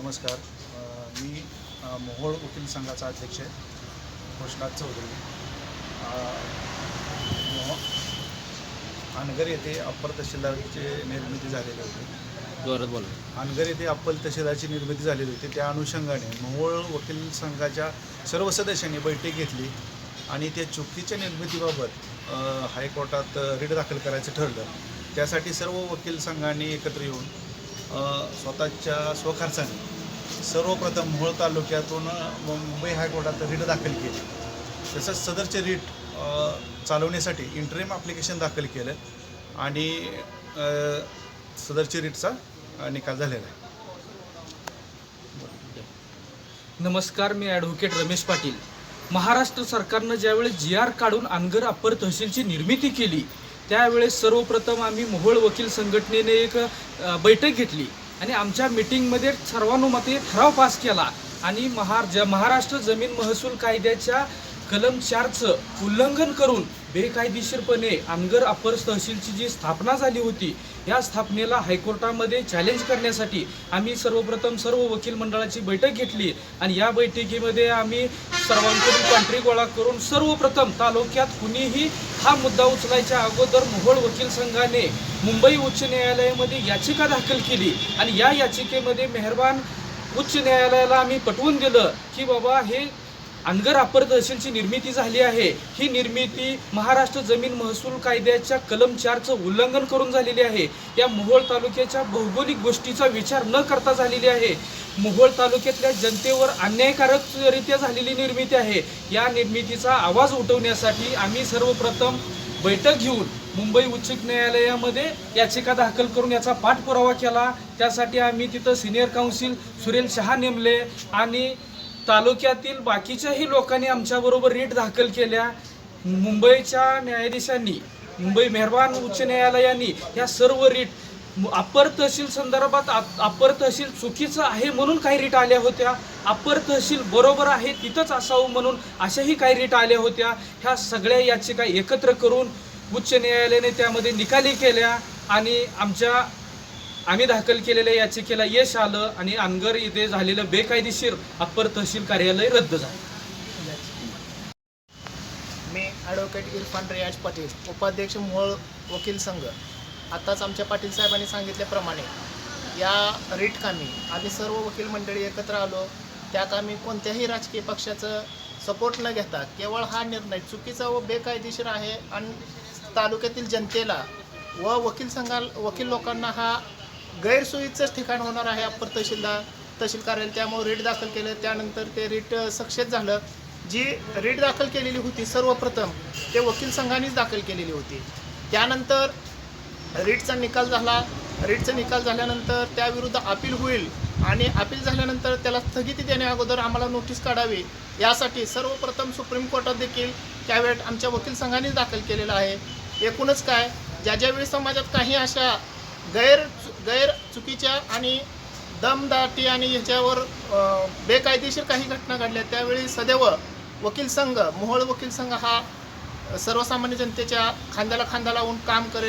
नमस्कार. मी मोहोळ वकील संघाचा अध्यक्ष आहे घोषनाथ चौधरी. अनगर येथे अप्पर तहसीलदारची निर्मिती झालेली होती. बोला. अनगर येथे अप्पर तहसीलदारची निर्मिती झालेली होती. त्या अनुषंगाने मोहोळ वकील संघाच्या सर्व सदस्यांनी बैठक घेतली आणि त्या चुकीच्या निर्मितीबाबत हायकोर्टात रीट दाखल करायचं ठरलं. त्यासाठी सर्व वकील संघांनी एकत्र येऊन स्वतःच्या स्वखर्चाने सर्वप्रथम मोहोळ तालुक्यातून मुंबई हायकोर्टात रीट दाखल केली. तसंच सदरचे रीट चालवण्यासाठी इंटरेम ॲप्लिकेशन दाखल केलं आणि सदरचे सदरची रीटचा निकाल झालेला आहे. नमस्कार मी ॲडव्होकेट रमेश पाटील. महाराष्ट्र सरकारनं ज्यावेळी जी आर काढून अनगर अप्पर तहसीलची निर्मिती केली त्यावेळेस सर्वप्रथम आम्ही मोहोळ वकील संघटनेने एक बैठक घेतली आणि आमच्या मिटिंगमध्ये सर्वानुमते ठराव पास केला आणि महार ज महाराष्ट्र जमीन महसूल कायद्याच्या कलम चारचं उल्लंघन करून बेकायदेशीरपणे अनगर अप्पर तहसीलची जी स्थापना झाली होती या स्थापनेला हायकोर्टामध्ये चॅलेंज करण्यासाठी आम्ही सर्वप्रथम सर्व वकील मंडळाची बैठक घेतली आणि या बैठकीमध्ये आम्ही सर्वांकडून कॉन्ट्री गोळा करून सर्वप्रथम तालुक्यात कुणीही हा मुद्दा उचलायच्या अगोदर मोहोळ वकील संघाने मुंबई उच्च न्यायालयामध्ये याचिका दाखल केली आणि या याचिकेमध्ये मेहरबान उच्च न्यायालयाला आम्ही पटवून दिलं की बाबा हे अनगर अप्पर तहसीलची निर्मिती झाली आहे. ही निर्मिती महाराष्ट्र जमीन महसूल कायद्याच्या कलम चारचं उल्लंघन करून झालेली आहे. या मोहोळ तालुक्याच्या भौगोलिक गोष्टीचा विचार न करता झालेली आहे. मोहोळ तालुक्यातल्या जनतेवर अन्यायकारकरित्या झालेली निर्मिती आहे. या निर्मितीचा आवाज उठवण्यासाठी आम्ही सर्वप्रथम बैठक घेऊन मुंबई उच्च न्यायालयामध्ये याचिका दाखल करून याचा पाठपुरावा केला. त्यासाठी आम्ही तिथं सिनियर काउन्सिल सुरेल शहा नेमले आणि तालुक्यातील बाकीच्याही लोकांनी आमच्याबरोबर रीट दाखल केल्या. मुंबईच्या न्यायाधीशांनी मुंबई मेहरबान उच्च न्यायालयाने या सर्व रीट अपर अप्पर तहसील संदर्भात आप- अप्पर तहसील चुकीचं आहे म्हणून काही रीट आल्या होत्या. अप्पर तहसील बरोबर आहे तिथंच असावं म्हणून अशाही काही रीट आल्या होत्या. ह्या सगळ्या याचिका एकत्र करून उच्च न्यायालयाने त्यामध्ये निकाली केल्या आणि आमच्या आम्ही दाखल केलेल्या याचिकेला यश आलं आणि अनगर इथे झालेलं बेकायदेशीर अप्पर तहसील कार्यालय रद्द झालं. मी ॲडव्होकेट इरफान रियाज पाटील उपाध्यक्ष मोहोळ वकील संघ. आत्ताच आमच्या पाटील साहेबांनी सांगितल्याप्रमाणे या रीट कामी आम्ही सर्व वकील मंडळी एकत्र आलो. त्या कामी कोणत्याही राजकीय पक्षाचं सपोर्ट न घेता केवळ हा निर्णय चुकीचा व बेकायदेशीर आहे. आणि तालुक्यातील जनतेला व वकील संघा वकील लोकांना हा गैरसोयीचंच ठिकाण होणार आहे अप्पर तहसीलदार तहसील कार्यालय. त्यामुळे रीट दाखल केलं. त्यानंतर ते रीट सक्सेस झालं. जी रीट दाखल केलेली होती सर्वप्रथम ते वकील संघानेच दाखल केलेली होती. त्यानंतर रीटचा निकाल झाला. रीटचा निकाल झाल्यानंतर त्याविरुद्ध अपील होईल आणि अपील झाल्यानंतर त्याला स्थगिती देण्या अगोदर आम्हाला नोटीस काढावी. यासाठी सर्वप्रथम सुप्रीम कोर्टात देखील त्यावेळेस आमच्या वकील संघानेच दाखल केलेलं आहे. एकूणच काय? ज्या ज्यावेळी समाजात काही अशा गैर गैर चुकीच्या आणि दमदाटी आणि ह्याच्यावर बेकायदेशीर काही घटना घडल्या त्यावेळी सदैव वकील संघ मोहोळ वकील संघ हा सर्वसामान्य जनतेच्या खांद्याला खांदा लावून काम करेल.